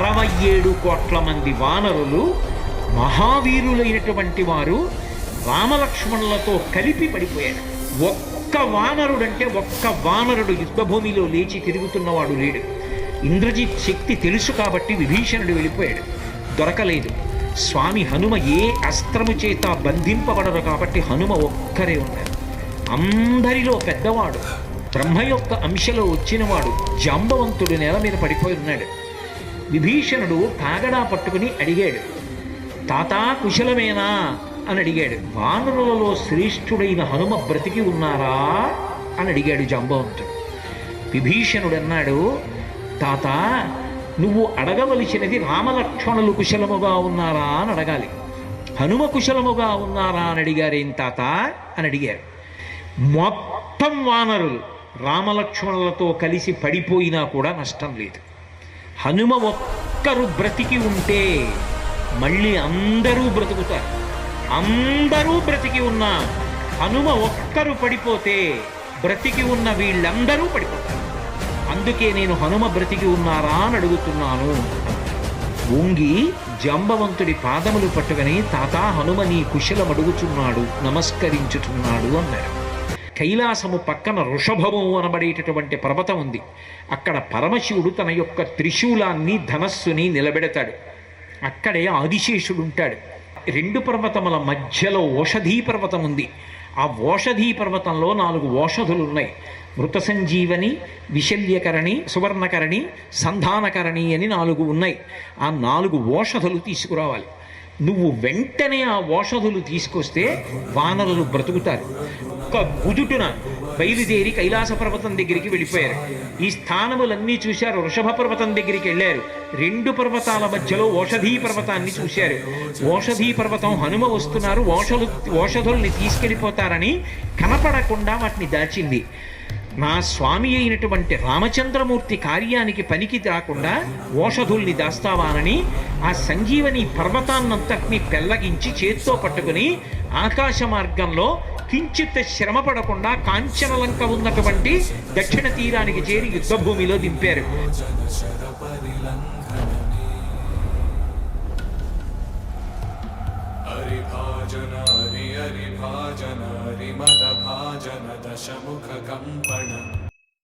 అరవై ఏడు కోట్ల మంది వానరులు మహావీరులైనటువంటి వారు రామలక్ష్మణులతో కలిపి పడిపోయాడు ఒక్క వానరుడంటే ఒక్క వానరుడు యుద్ధభూమిలో లేచి తిరుగుతున్నవాడు లేడు. ఇంద్రజిత్ శక్తి తెలుసు కాబట్టి విభీషణుడు వెళ్ళిపోయాడు. దొరకలేదు. స్వామి హనుమ ఏ అస్త్రము చేత బంధింపబడరు కాబట్టి హనుమ ఒక్కరే ఉన్నారు. అందరిలో పెద్దవాడు బ్రహ్మ యొక్క అంశలో వచ్చినవాడు జాంబవంతుడు నేల మీద పడిపోయి ఉన్నాడు. విభీషణుడు కాగడా పట్టుకుని అడిగాడు తాతా కుశలమేనా? అని అడిగాడు వానరులలో శ్రేష్ఠుడైన హనుమ బ్రతికి ఉన్నారా? అని అడిగాడు జాంబవంతుడు. విభీషణుడు అన్నాడు తాత నువ్వు అడగవలసినది రామలక్ష్మణులు కుశలముగా ఉన్నారా? అని అడగాలి. హనుమ కుశలముగా ఉన్నారా? అని అడిగారేం తాత? అని అడిగారు. మొత్తం వానరులు రామలక్ష్మణులతో కలిసి పడిపోయినా కూడా నష్టం లేదు. హనుమ ఒక్కరు బ్రతికి ఉంటే మళ్ళీ అందరూ బ్రతుకుతారు. అందరూ బ్రతికి ఉన్న హనుమ ఒక్కరు పడిపోతే బ్రతికి ఉన్న వీళ్ళందరూ పడిపోతారు. అందుకే నేను హనుమ బ్రతికి ఉన్నారా అని అడుగుతున్నాను. ఉంగి జంబవంతుడి పాదములు పట్టుకుని తాత హనుమ నీ కుశలం అడుగుచున్నాడు నమస్కరించుచున్నాడు అన్నారు. కైలాసము పక్కన వృషభము అనబడేటటువంటి పర్వతం ఉంది. అక్కడ పరమశివుడు తన యొక్క త్రిశూలాన్ని ధనస్సుని నిలబెడతాడు. అక్కడే ఆదిశేషుడు ఉంటాడు. రెండు పర్వతముల మధ్యలో ఓషధీ పర్వతం ఉంది. ఆ ఓషధీ పర్వతంలో నాలుగు ఓషధులు ఉన్నాయి. మృత సంజీవని విశల్యకరణి సువర్ణకరణి సంధానకరణి అని నాలుగు ఉన్నాయి. ఆ నాలుగు ఓషధులు తీసుకురావాలి. నువ్వు వెంటనే ఆ ఓషధులు తీసుకొస్తే వానరులు బ్రతుకుతారు. ఒక్క గుదుటున బయలుదేరి కైలాస పర్వతం దగ్గరికి వెళ్ళిపోయారు. ఈ స్థానములన్నీ చూశారు. వృషభ పర్వతం దగ్గరికి వెళ్ళారు. రెండు పర్వతాల మధ్యలో ఓషధీ పర్వతాన్ని చూశారు. ఓషధీ పర్వతం హనుమ వస్తున్నారు. ఓషధు ఓషధుల్ని తీసుకెళ్ళిపోతారని కనపడకుండా వాటిని దాచింది. నా స్వామి అయినటువంటి రామచంద్రమూర్తి కార్యానికి పనికి రాకుండా ఓషధుల్ని దాస్తావానని ఆ సంజీవని పర్వతాన్నంతటిని పెల్లగించి చేత్తో పట్టుకుని ఆకాశ మార్గంలో కించిత్ శ్రమ పడకుండా కాంచనలంక ఉన్నటువంటి దక్షిణ తీరానికి చేరి యుద్ధభూమిలో దింపారు. హరిభాజన హరి భాజన దశముఖ కంపణ